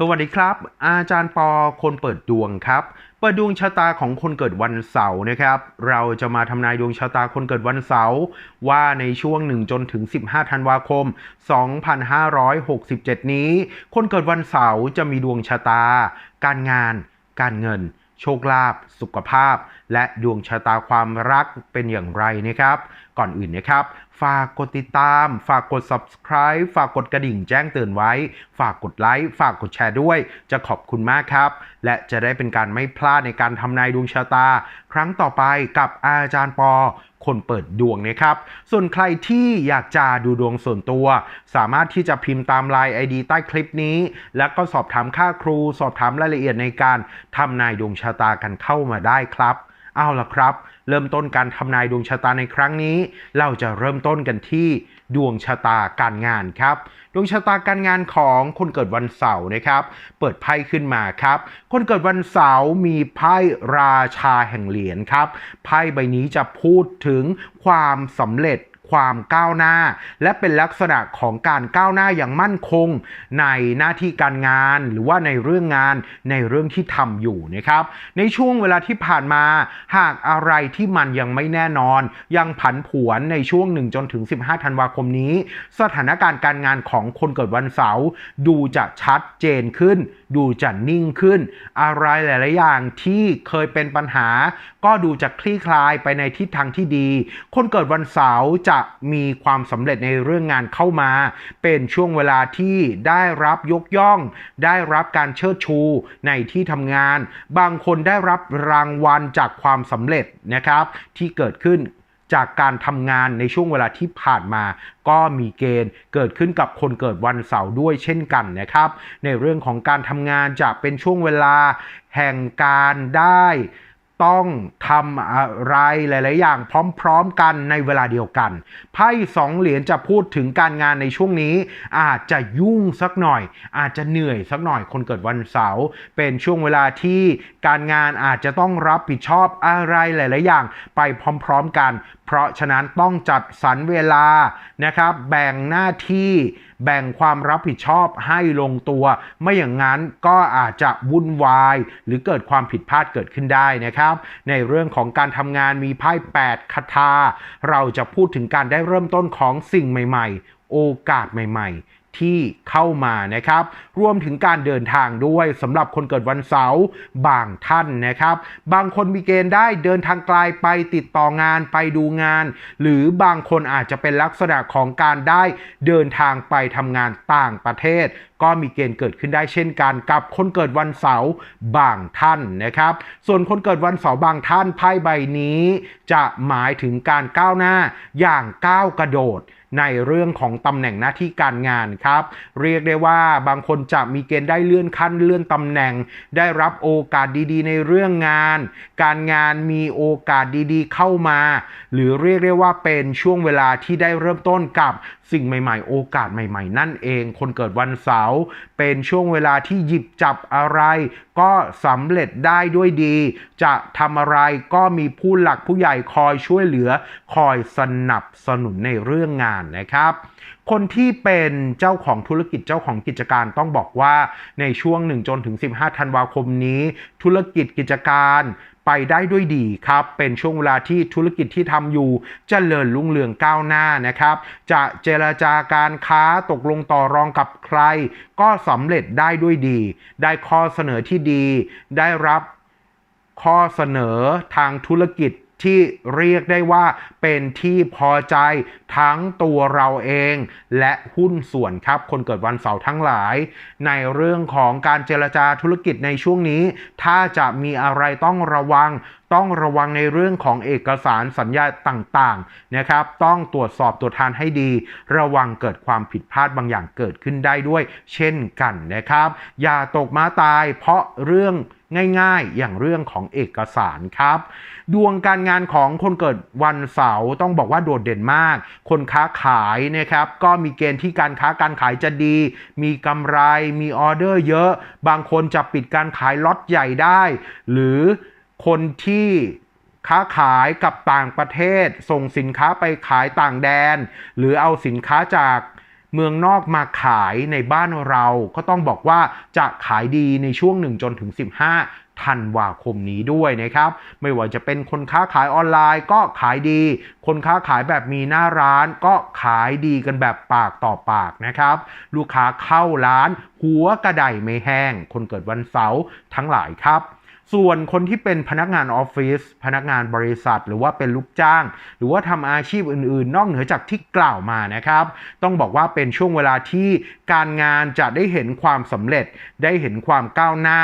สวัสดีครับ อาจารย์ปอคนเปิดดวงครับ เปิดดวงชะตาของคนเกิดวันเสาร์นะครับ เราจะมาทำนายดวงชะตาคนเกิดวันเสาร์ว่าในช่วง 1 จนถึง 15 ธันวาคม 2567 นี้ คนเกิดวันเสาร์จะมีดวงชะตา การงาน การเงิน โชคลาภสุขภาพ และดวงชะตาความรักเป็นอย่างไรนะครับ ก่อนอื่นนะครับ ฝากกดติดตาม ฝากกด subscribe ฝากกดกระดิ่งแจ้งเตือนไว้ ฝากกดไลค์ ฝากกดแชร์ด้วย จะขอบคุณมากครับ และจะได้เป็นการไม่พลาดในการทำนายดวงชะตา ครั้งต่อไปกับอาจารย์ปอ คนเปิดดวงนะครับ ส่วนใครที่อยากจะดูดวงส่วนตัว สามารถที่จะพิมพ์ตามไลน์ ID ใต้คลิปนี้ แล้วก็สอบถามค่าครู สอบถามรายละเอียดในการทำนายดวงชะตากันเข้ามาได้ครับ เอาล่ะครับ เริ่มต้นการทำนายดวงชะตาในครั้งนี้ เราจะเริ่มต้นกันที่ดวงชะตาการงานครับ ดวงชะตาการงานของคนเกิดวันเสาร์นะครับ เปิดไพ่ขึ้นมาครับ คนเกิดวันเสาร์มีไพ่ราชาแห่งเหรียญครับ ไพ่ใบนี้จะพูดถึงความสำเร็จ ความก้าวหน้า และเป็นลักษณะของการก้าวหน้าอย่างมั่นคง ในหน้าที่การงาน หรือว่าในเรื่องงานในเรื่องที่ทำอยู่นะครับ ในช่วงเวลาที่ผ่านมา หากอะไรที่มันยังไม่แน่นอน ยังผันผวนในช่วง1จนถึง 15 ธันวาคมนี้ สถานการณ์การงานของคนเกิดวันเสาร์ดูจะชัดเจนขึ้น ดูจะนิ่งขึ้น อะไรหลาย ๆ อย่างที่เคยเป็นปัญหา ก็ดูจะคลี่คลายไปในทิศทางที่ดี คนเกิดวันเสาร์จะมีความสำเร็จในเรื่องงานเข้ามา เป็นช่วงเวลาที่ได้รับยกย่อง ได้รับการเชิดชูในที่ทำงาน บางคนได้รับรางวัลจากความสำเร็จนะครับ ที่เกิดขึ้นจากการทำงานในช่วงเวลาที่ผ่านมา ก็มีเกณฑ์เกิดขึ้นกับคนเกิดวันเสาร์ด้วยเช่นกันนะครับ ในเรื่องของการทำงานจะเป็นช่วงเวลาแห่งการได้ ต้องทำอะไรหลาย ๆ อย่างพร้อม ๆ กันในเวลาเดียวกัน ไพ่สองเหรียญจะพูดถึงการงานในช่วงนี้ อาจจะยุ่งสักหน่อย อาจจะเหนื่อยสักหน่อยคนเกิดวันเสาร์เป็นช่วงเวลาที่การงานอาจจะต้องรับผิดชอบอะไรหลาย ๆ อย่างไปพร้อม ๆ กัน เพราะฉะนั้นต้องจัดสรรเวลานะครับ แบ่งหน้าที่แบ่งความรับผิดชอบให้ลงตัว ไม่อย่างนั้นก็อาจจะวุ่นวาย หรือเกิดความผิดพลาดเกิดขึ้นได้นะครับ ในเรื่องของการทำงานมีไพ่8คาถาเราจะพูดถึงการได้เริ่มต้นของสิ่งใหม่ ๆ โอกาสใหม่ ๆ ที่เข้ามานะครับ รวมถึงการเดินทางด้วยสำหรับคนเกิดวันเสาร์บางท่านนะครับ บางคนมีเกณฑ์ได้เดินทางไกลไปติดต่องานไปดูงาน หรือบางคนอาจจะเป็นลักษณะของการได้เดินทางไปทำงานต่างประเทศ ก็มีเกณฑ์เกิดขึ้นได้เช่นกันกับคนเกิดวันเสาร์บางท่านนะครับ ส่วนคนเกิดวันเสาร์บางท่านไพ่ใบนี้ จะหมายถึงการก้าวหน้าอย่างก้าวกระโดดในเรื่องของตำแหน่งหน้าที่การงานครับ เรียกได้ว่าบางคนจะมีเกณฑ์ได้เลื่อนขั้นเลื่อนตำแหน่ง ได้รับโอกาสดีๆ ในเรื่องงาน การงานมีโอกาสดีๆ เข้ามา หรือเรียกได้ว่าเป็นช่วงเวลาที่ได้เริ่มต้นกับสิ่งใหม่ ๆ โอกาสใหม่ ๆ นั่นเอง คนเกิดวันเสาร์เป็นช่วงเวลาที่หยิบจับอะไร ก็สำเร็จได้ด้วยดี จะทำอะไรก็มีผู้หลักผู้ใหญ่คอยช่วยเหลือ คอยสนับสนุนในเรื่องงานนะครับ คนที่เป็นเจ้าของธุรกิจเจ้าของกิจการต้องบอกว่าในช่วง1จนถึง15ธันวาคมนี้ ธุรกิจกิจการ ไปได้ด้วยดีครับ เป็นช่วงเวลาที่ธุรกิจที่ทำอยู่จเจริญรุ่งเรืองก้าวหน้านะครับ จะเจรจาการค้าตกลงต่อรองกับใคร ก็สำเร็จได้ด้วยดี ได้ข้อเสนอที่ดี ได้รับข้อเสนอทางธุรกิจ ที่เรียกได้ว่าเป็นที่พอใจทั้งตัวเราเองและหุ้นส่วนครับ คนเกิดวันเสาร์ทั้งหลาย ในเรื่องของการเจรจาธุรกิจในช่วงนี้ ถ้าจะมีอะไรต้องระวัง ต้องระวังในเรื่องของเอกสารสัญญาต่างๆนะครับ ต้องตรวจสอบตัวทานให้ดี ระวังเกิดความผิดพลาดบางอย่างเกิดขึ้นได้ด้วย เช่นกันนะครับ อย่าตกม้าตายเพราะเรื่อง ง่ายๆ อย่างเรื่องของเอกสารครับ ดวงการงานของคนเกิดวันเสาร์ต้องบอกว่าโดดเด่นมาก คนค้าขายนะครับก็มีเกณฑ์ที่การค้าการขายจะดี มีกำไรมีออเดอร์เยอะ บางคนจะปิดการขายล็อตใหญ่ได้ หรือคนที่ค้าขายกับต่างประเทศ ส่งสินค้าไปขายต่างแดน หรือเอาสินค้าจาก เมืองนอกมาขายในบ้านเราก็ต้องบอกว่าจะขายดีในช่วง1จนถึง 15ธันวาคมนี้ด้วยนะครับ ไม่ว่าจะเป็นคนค้าขายออนไลน์ก็ขายดี คนค้าขายแบบมีหน้าร้านก็ขายดีกันแบบปากต่อปากนะครับ ลูกค้าเข้าร้าน หัวกระไดไม่แห้ง คนเกิดวันเสาร์ทั้งหลายครับ ส่วนคนที่เป็นพนักงานออฟฟิศพนักงานบริษัท หรือว่าเป็นลูกจ้าง หรือว่าทำอาชีพอื่น ๆ นอกเหนือจากที่กล่าวมานะครับ ต้องบอกว่าเป็นช่วงเวลาที่การงานจะได้เห็นความสำเร็จ ได้เห็นความก้าวหน้า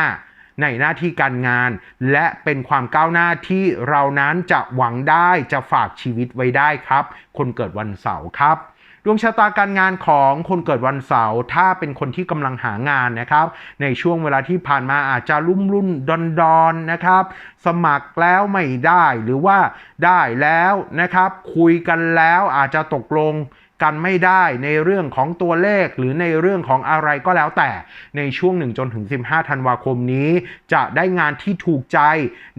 ในหน้าที่การงาน และเป็นความก้าวหน้าที่เรานั้นจะหวังได้จะฝากชีวิตไว้ได้ครับ คนเกิดวันเสาร์ครับ ดวงชะตาการงานของคนเกิดวันเสาร์ถ้าเป็นคนที่กำลังหางานนะครับ ในช่วงเวลาที่ผ่านมาอาจจะรุ่มรุ่นดอนดอนนะครับ สมัครแล้วไม่ได้หรือว่าได้แล้วนะครับ คุยกันแล้วอาจจะตกลง กันไม่ได้ในเรื่องของตัวเลขหรือในเรื่องของอะไรก็แล้วแต่ในช่วง1จนถึง15 ธันวาคมนี้ จะได้งานที่ถูกใจ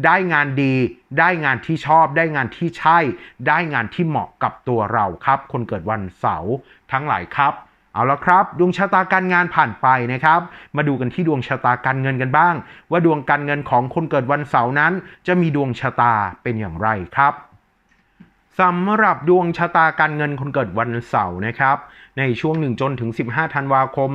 ได้งานดี ได้งานที่ชอบ ได้งานที่ใช่ ได้งานที่เหมาะกับตัวเราครับ คนเกิดวันเสาร์ทั้งหลายครับเอาละครับ ดวงชะตาการงานผ่านไปนะครับ มาดูกันที่ดวงชะตาการเงินกันบ้าง ว่าดวงการเงินของคนเกิดวันเสาร์นั้น จะมีดวงชะตาเป็นอย่างไรครับ สำหรับดวงชะตาการเงินคนเกิดวันเสาร์นะครับ ในช่วง 1 จนถึง 15 ธันวาคม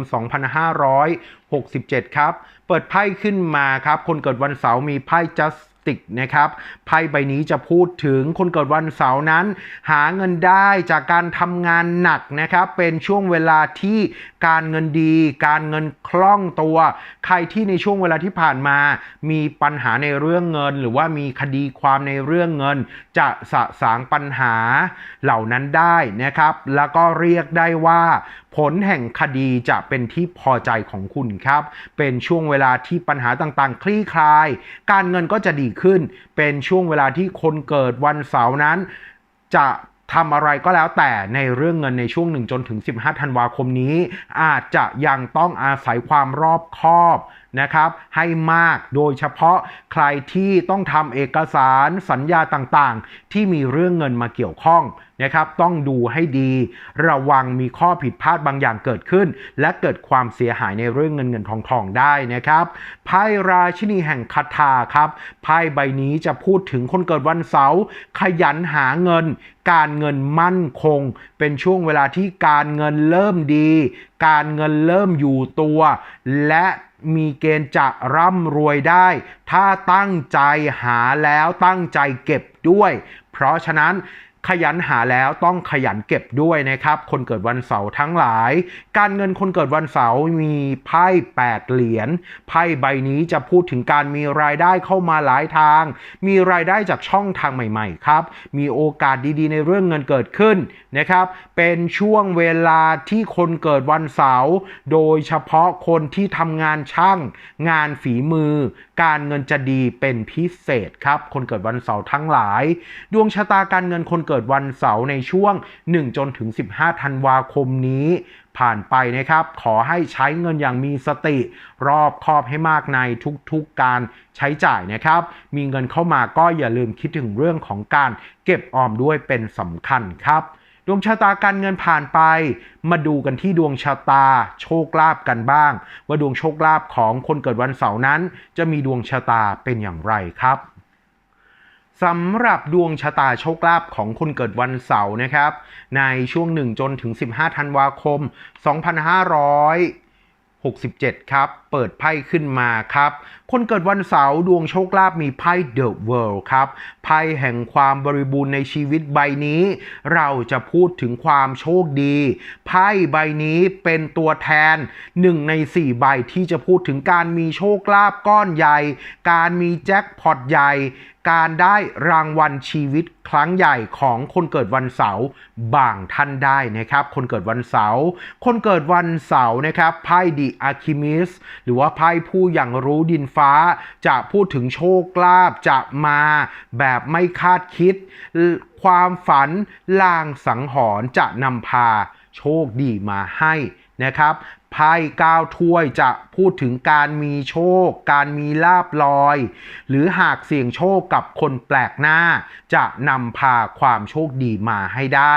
2567 ครับ เปิดไพ่ขึ้นมาครับ คนเกิดวันเสาร์มีไพ่ just Justice นะครับไพ่ใบนี้จะพูดถึงคนเกิดวันเสาร์นั้น หาเงินได้จากการทำงานหนักนะครับ เป็นช่วงเวลาที่การเงินดี การเงินคล่องตัว ใครที่ในช่วงเวลาที่ผ่านมา มีปัญหาในเรื่องเงิน หรือว่ามีคดีความในเรื่องเงิน จะสะสางปัญหาเหล่านั้นได้นะครับ แล้วก็เรียกได้ว่าผลแห่งคดีจะเป็นที่พอใจของคุณครับ เป็นช่วงเวลาที่ปัญหาต่างๆ คลี่คลาย การเงินก็จะดีขึ้น เป็นช่วงเวลาที่คนเกิดวันเสาร์นั้นจะทำอะไรก็แล้วแต่ในเรื่องเงินในช่วง 1 จนถึง 15 ธันวาคมนี้ อาจจะยังต้องอาศัยความรอบคอบนะครับให้มากโดยเฉพาะใครที่ต้องทำเอกสารสัญญาต่างๆ ที่มีเรื่องเงินมาเกี่ยวข้องนะครับต้องดูให้ดี ระวังมีข้อผิดพลาดบางอย่างเกิดขึ้น และเกิดความเสียหายในเรื่องเงินเงินทองทองได้นะครับไพ่ราชินีแห่งคาถาครับไพ่ใบนี้จะพูดถึงคนเกิดวันเสาร์ขยันหาเงิน การเงินมั่นคง เป็นช่วงเวลาที่การเงินเริ่มดี การเงินเริ่มอยู่ตัว และ มีเกณฑ์จะร่ำรวยได้ ถ้าตั้งใจหาแล้วตั้งใจเก็บด้วย เพราะฉะนั้น ขยันหาแล้วต้องขยันเก็บด้วยนะครับ คนเกิดวันเสาร์ทั้งหลาย การเงินคนเกิดวันเสาร์มีไพ่8เหรียญไพ่ใบนี้จะพูดถึงการมีรายได้เข้ามาหลายทาง มีรายได้จากช่องทางใหม่ ๆ ครับ มีโอกาสดีๆ ในเรื่องเงินเกิดขึ้นนะครับ เป็นช่วงเวลาที่คนเกิดวันเสาร์โดยเฉพาะคนที่ทำงานช่าง งานฝีมือ การเงินจะดีเป็นพิเศษครับ คนเกิดวันเสาร์ทั้งหลาย ดวงชะตาการเงินคนเกิดวันเสาร์ในช่วง 1 จนถึง 15 ธันวาคมนี้ผ่านไปนะครับ ขอให้ใช้เงินอย่างมีสติ รอบคอบให้มากในทุกๆการใช้จ่ายนะครับ มีเงินเข้ามาก็อย่าลืมคิดถึงเรื่องของการเก็บออมด้วยเป็นสำคัญครับดวงชะตาการเงินผ่านไป มาดูกันที่ดวงชะตาโชคลาภกันบ้าง ว่าดวงโชคลาภของคนเกิดวันเสาร์นั้น จะมีดวงชะตาเป็นอย่างไรครับ สำหรับดวงชะตาโชคลาภของคนเกิดวันเสาร์นะครับ ในช่วง 1 จนถึง 15 ธันวาคม 2567 ครับเปิดไพ่ขึ้นมาครับ คนเกิดวันเสาร์ดวงโชคลาภมีไพ่ The World ครับไพ่แห่งความบริบูรณ์ในชีวิตใบนี้ เราจะพูดถึงความโชคดี ไพ่ใบนี้เป็นตัวแทนหนึ่งในสี่ใบที่จะพูดถึงการมีโชคลาภก้อนใหญ่ การมีแจ็คพอตใหญ่การได้รางวัลชีวิตครั้งใหญ่ของคนเกิดวันเสาร์บางท่านได้นะครับ คนเกิดวันเสาร์คนเกิดวันเสาร์นะครับไพ่ดีอะคิมิสรือว่าไพ่ผู้อย่างรู้ดินฟ้า จะพูดถึงโชคลาภจะมาแบบไม่คาดคิด ความฝันลางสังหรณ์จะนำพาโชคดีมาให้นะครับ ไพ่ก้าวถ้วยจะพูดถึงการมีโชค การมีลาบลอย หรือหากเสี่ยงโชคกับคนแปลกหน้า จะนำพาความโชคดีมาให้ได้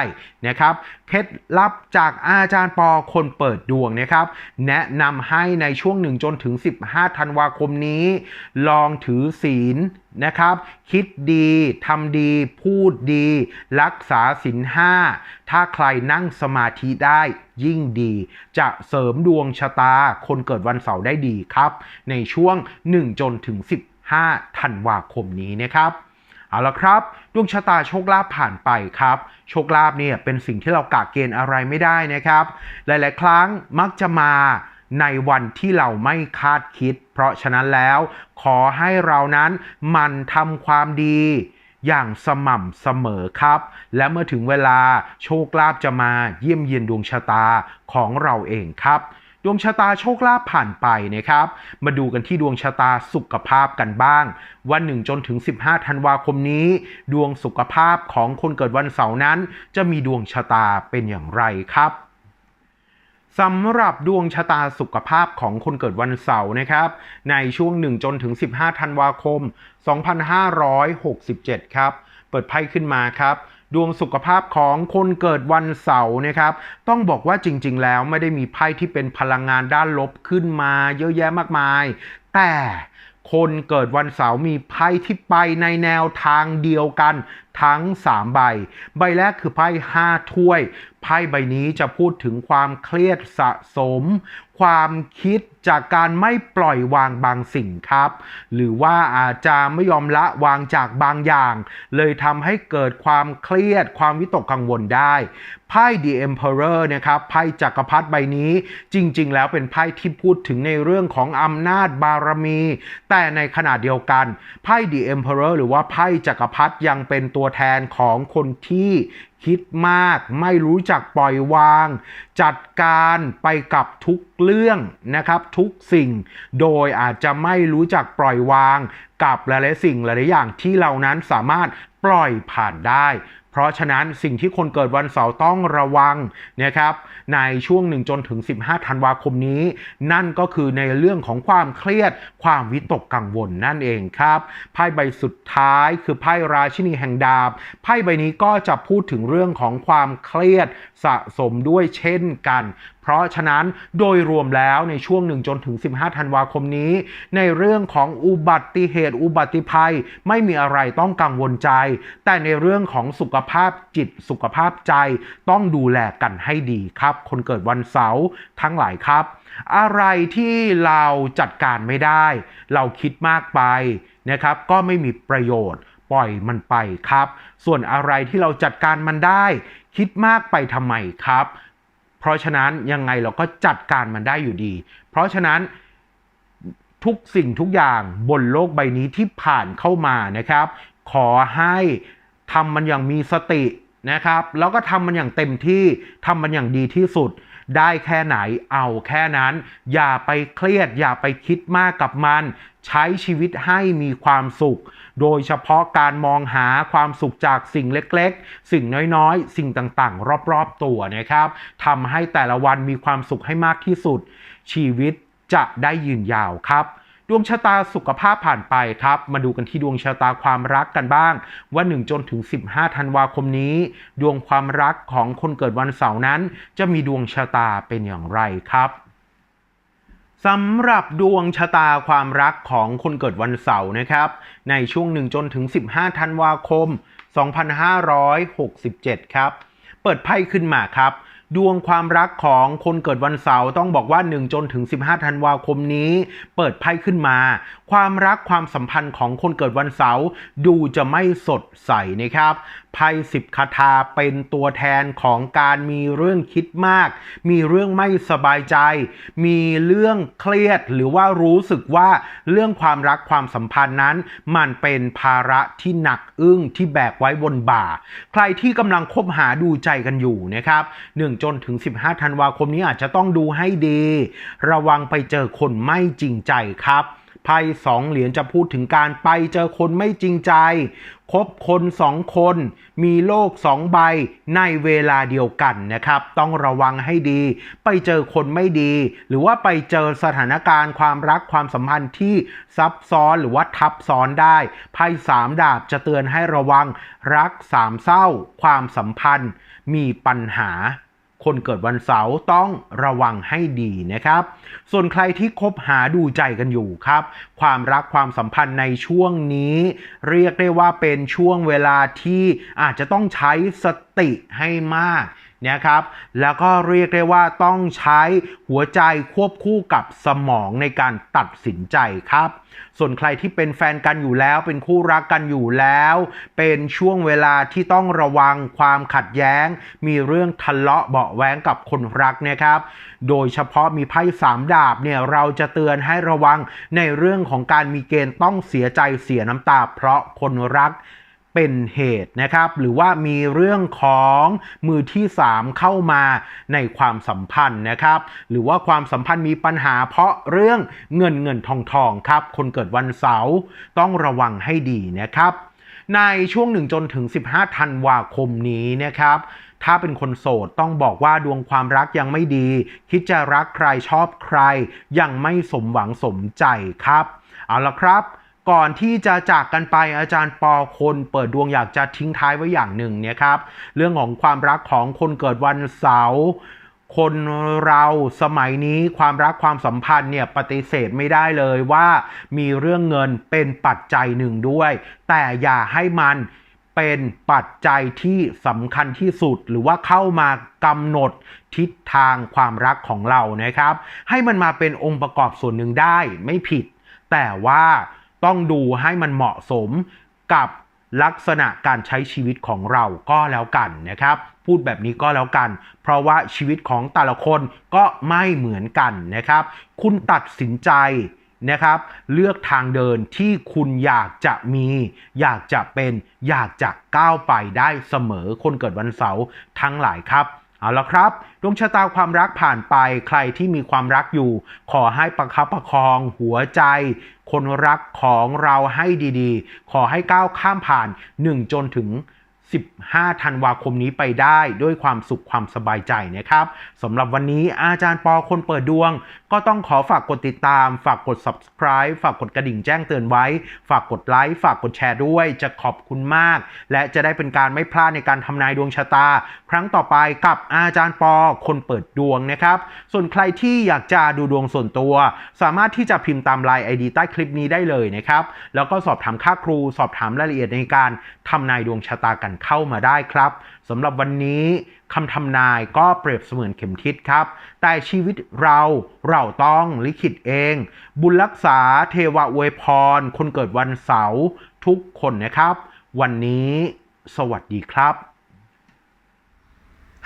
นะครับเคล็ดลับจากอาจารย์ปอคนเปิดดวงนะครับ แนะนำให้ในช่วง 1 จนถึง 15 ธันวาคมนี้ ลองถือศีลนะครับ คิดดีทำดี พูดดี รักษาศีลห้าถ้าใครนั่งสมาธิได้ยิ่งดี จะเสริมดวงชะตา คนเกิดวันเสาร์ได้ดีครับ ในช่วง 1 จนถึง 15ธันวาคมนี้นะครับเอาละครับดวงชะตาโชคลาภผ่านไปครับ โชคลาภเนี่ยเป็นสิ่งที่เรากะเกณฑ์อะไรไม่ได้นะครับ หลาย ๆ ครั้งมักจะมาในวันที่เราไม่คาดคิด เพราะฉะนั้นแล้ว ขอให้เรานั้นมันทำความดี อย่างสม่ำเสมอครับ และเมื่อถึงเวลาโชคลาภจะมาเยี่ยมเยียนดวงชะตาของเราเองครับดวงชะตาโชคลาภผ่านไปนะครับ มาดูกันที่ดวงชะตาสุขภาพกันบ้าง วันหนึ่งจนถึง 15 ธันวาคมนี้ ดวงสุขภาพของคนเกิดวันเสาร์นั้น จะมีดวงชะตาเป็นอย่างไรครับ สำหรับดวงชะตาสุขภาพของคนเกิดวันเสาร์นะครับ ในช่วง 1 จนถึง 15 ธันวาคม 2567 ครับ เปิดไพ่ขึ้นมาครับ ดวงสุขภาพของคนเกิดวันเสาร์นะครับ ต้องบอกว่าจริง ๆ แล้วไม่ได้มีไพ่ที่เป็นพลังงานด้านลบขึ้นมาเยอะแยะมากมาย แต่ คนเกิดวันเสาร์มีไพ่ที่ไปในแนวทางเดียวกันทั้ง 3 ใบ ใบแรกคือไพ่5ถ้วย ไพ่ใบนี้จะพูดถึงความเครียดสะสม ความคิดจากการไม่ปล่อยวางบางสิ่งครับ หรือว่าอาจจะไม่ยอมละวางจากบางอย่าง เลยทำให้เกิดความเครียดความวิตกกังวลได้ ไพ่ The Emperor นะครับไพ่จักรพรรดิใบนี้จริง ๆ แล้วเป็นไพ่ที่พูดถึงในเรื่องของอำนาจบารมี แต่ในขณะเดียวกันไพ่ The Emperor หรือว่าไพ่จักรพรรดิยังเป็นตัวแทนของคนที่คิดมากไม่รู้จักปล่อยวาง จัดการไปกับทุกเรื่องนะครับทุกสิ่ง โดยอาจจะไม่รู้จักปล่อยวางกับหลายๆสิ่งหลายๆอย่างที่เรานั้นสามารถปล่อยผ่านได้ เพราะฉะนั้นสิ่งที่คนเกิดวันเสาร์ต้องระวังนะครับในช่วง1จนถึง 15 ธันวาคมนี้ นั่นก็คือในเรื่องของความเครียด ความวิตกกังวลนั่นเองครับไพ่ใบสุดท้ายคือไพ่ราชินีแห่งดาบไพ่ใบนี้ก็จะพูดถึงเรื่องของความเครียดสะสมด้วยเช่นกัน เพราะฉะนั้นโดยรวมแล้วในช่วง1จนถึง 15 ธันวาคมนี้ ในเรื่องของอุบัติเหตุอุบัติภัย ไม่มีอะไรต้องกังวลใจ แต่ในเรื่องของสุขภาพจิตสุขภาพใจต้องดูแลกันให้ดีครับ คนเกิดวันเสาร์ทั้งหลายครับ อะไรที่เราจัดการไม่ได้ เราคิดมากไปนะครับ ก็ไม่มีประโยชน์ปล่อยมันไปครับ ส่วนอะไรที่เราจัดการมันได้ คิดมากไปทำไมครับ เพราะฉะนั้นยังไงเราก็จัดการมันได้อยู่ดี เพราะฉะนั้นทุกสิ่งทุกอย่างบนโลกใบนี้ที่ผ่านเข้ามานะครับ ขอให้ ทำมันอย่างมีสตินะครับ แล้วก็ทำมันอย่างเต็มที่ทำมันอย่างดีที่สุด ได้แค่ไหนเอาแค่นั้น อย่าไปเครียด อย่าไปคิดมากกับมัน ใช้ชีวิตให้มีความสุข โดยเฉพาะการมองหาความสุขจากสิ่งเล็กๆ สิ่งน้อยๆ สิ่งต่างๆ รอบๆ ตัวนะครับทำให้แต่ละวันมีความสุขให้มากที่สุด ชีวิตจะได้ยืนยาวครับ ดวงชะตาสุขภาพผ่านไปครับ มาดูกันที่ดวงชะตาความรักกันบ้าง ว่า1จนถึง 15 ธันวาคมนี้ ดวงความรักของคนเกิดวันเสาร์นั้น จะมีดวงชะตาเป็นอย่างไรครับสำหรับดวงชะตาความรักของคนเกิดวันเสาร์นะครับ ในช่วง1จนถึง 15 ธันวาคม 2567 ครับ เปิดไพ่ขึ้นมาครับ ดวงความรักของคนเกิดวันเสาร์ต้องบอกว่า 1 จนถึง 15 ธันวาคมนี้ เปิดไพ่ขึ้นมา ความรักความสัมพันธ์ของคนเกิดวันเสาร์ดูจะไม่สดใสนะครับไพ่สิบคาถาเป็นตัวแทนของการมีเรื่องคิดมาก มีเรื่องไม่สบายใจ มีเรื่องเครียดหรือว่ารู้สึกว่าเรื่องความรักความสัมพันธ์นั้น มันเป็นภาระที่หนักอึ้งที่แบกไว้บนบ่า ใครที่กำลังคบหาดูใจกันอยู่นะครับ1จนถึง 15 ธันวาคมนี้อาจจะต้องดูให้ดี ระวังไปเจอคนไม่จริงใจครับไพ่สองเหรียญจะพูดถึงการไปเจอคนไม่จริงใจ คบคนสองคน มีโลกสองใบในเวลาเดียวกันนะครับ ต้องระวังให้ดี ไปเจอคนไม่ดี หรือว่าไปเจอสถานการณ์ความรักความสัมพันธ์ที่ซับซ้อนหรือว่าทับซ้อนได้ไพ่สามดาบจะเตือนให้ระวัง รักสามเศร้า ความสัมพันธ์ มีปัญหา คนเกิดวันเสาร์ต้องระวังให้ดีนะครับ ส่วนใครที่คบหาดูใจกันอยู่ครับ ความรักความสัมพันธ์ในช่วงนี้ เรียกได้ว่าเป็นช่วงเวลาที่อาจจะต้องใช้สติให้มาก นะครับแล้วก็เรียกได้ว่าต้องใช้หัวใจควบคู่กับสมองในการตัดสินใจครับ ส่วนใครที่เป็นแฟนกันอยู่แล้ว เป็นคู่รักกันอยู่แล้ว เป็นช่วงเวลาที่ต้องระวังความขัดแย้ง มีเรื่องทะเลาะเบาะแว้งกับคนรักนะครับ โดยเฉพาะมีไพ่สามดาบเนี่ยเราจะเตือนให้ระวังในเรื่องของการมีเกณฑ์ต้องเสียใจเสียน้ำตาเพราะคนรัก เป็นเหตุนะครับ หรือว่ามีเรื่องของมือที่ 3 เข้ามาในความสัมพันธ์นะครับ หรือว่าความสัมพันธ์มีปัญหาเพราะเรื่องเงินเงินทองทองครับ คนเกิดวันเสาร์ต้องระวังให้ดีนะครับในช่วง1จนถึง 15 ธันวาคมนี้นะครับ ถ้าเป็นคนโสดต้องบอกว่าดวงความรักยังไม่ดี คิดจะรักใครชอบใคร ยังไม่สมหวังสมใจครับ เอาละครับ ก่อนที่จะจากกันไปอาจารย์ปอคนเปิดดวงอยากจะทิ้งท้ายไว้อย่างหนึ่งเนี่ยครับ เรื่องของความรักของคนเกิดวันเสาร์คนเราสมัยนี้ความรักความสัมพันธ์เนี่ยปฏิเสธไม่ได้เลยว่ามีเรื่องเงินเป็นปัจจัยหนึ่งด้วย แต่อย่าให้มันเป็นปัจจัยที่สำคัญที่สุด หรือว่าเข้ามากำหนดทิศทางความรักของเรานะครับ ให้มันมาเป็นองค์ประกอบส่วนหนึ่งได้ไม่ผิด แต่ว่า ต้องดูให้มันเหมาะสมกับลักษณะการใช้ชีวิตของเราก็แล้วกันนะครับ พูดแบบนี้ก็แล้วกัน เพราะว่าชีวิตของแต่ละคนก็ไม่เหมือนกันนะครับ คุณตัดสินใจนะครับ เลือกทางเดินที่คุณอยากจะมี อยากจะเป็น อยากจะก้าวไปได้เสมอคนเกิดวันเสาร์ทั้งหลายครับ เอาละครับดวงชะตาความรักผ่านไปใครที่มีความรักอยู่ ขอให้ประคับประคองหัวใจ คนรักของเราให้ดีๆ ขอให้ก้าวข้ามผ่าน 1 จนถึง 15 ธันวาคมนี้ไปได้ด้วยความสุขความสบายใจนะครับสำหรับวันนี้อาจารย์ปอคนเปิดดวง ก็ต้องขอฝากกดติดตาม ฝากกด subscribe ฝากกดกระดิ่งแจ้งเตือนไว้ ฝากกดไลค์ ฝากกดแชร์ด้วย จะขอบคุณมาก และจะได้เป็นการไม่พลาดในการทำนายดวงชะตา ครั้งต่อไปกับอาจารย์ปอ คนเปิดดวงนะครับ ส่วนใครที่อยากจะดูดวงส่วนตัว สามารถที่จะพิมพ์ตามไลน์ ID ใต้คลิปนี้ได้เลยนะครับ แล้วก็สอบถามค่าครู สอบถามรายละเอียดในการทำนายดวงชะตากันเข้ามาได้ครับสำหรับวันนี้ คำทำนายก็เปรียบเสมือนเข็มทิศครับ แต่ชีวิตเราเราต้องลิขิตเอง บุญรักษาเทวะอวยพร คนเกิดวันเสาร์ทุกคนนะครับ วันนี้สวัสดีครับ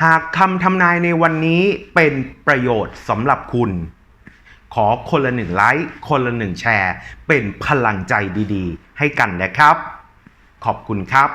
หากคำทำนายในวันนี้เป็นประโยชน์สำหรับคุณ ขอคนละหนึ่งไลค์คนละหนึ่งแชร์ เป็นพลังใจดีๆ ให้กันนะครับ ขอบคุณครับ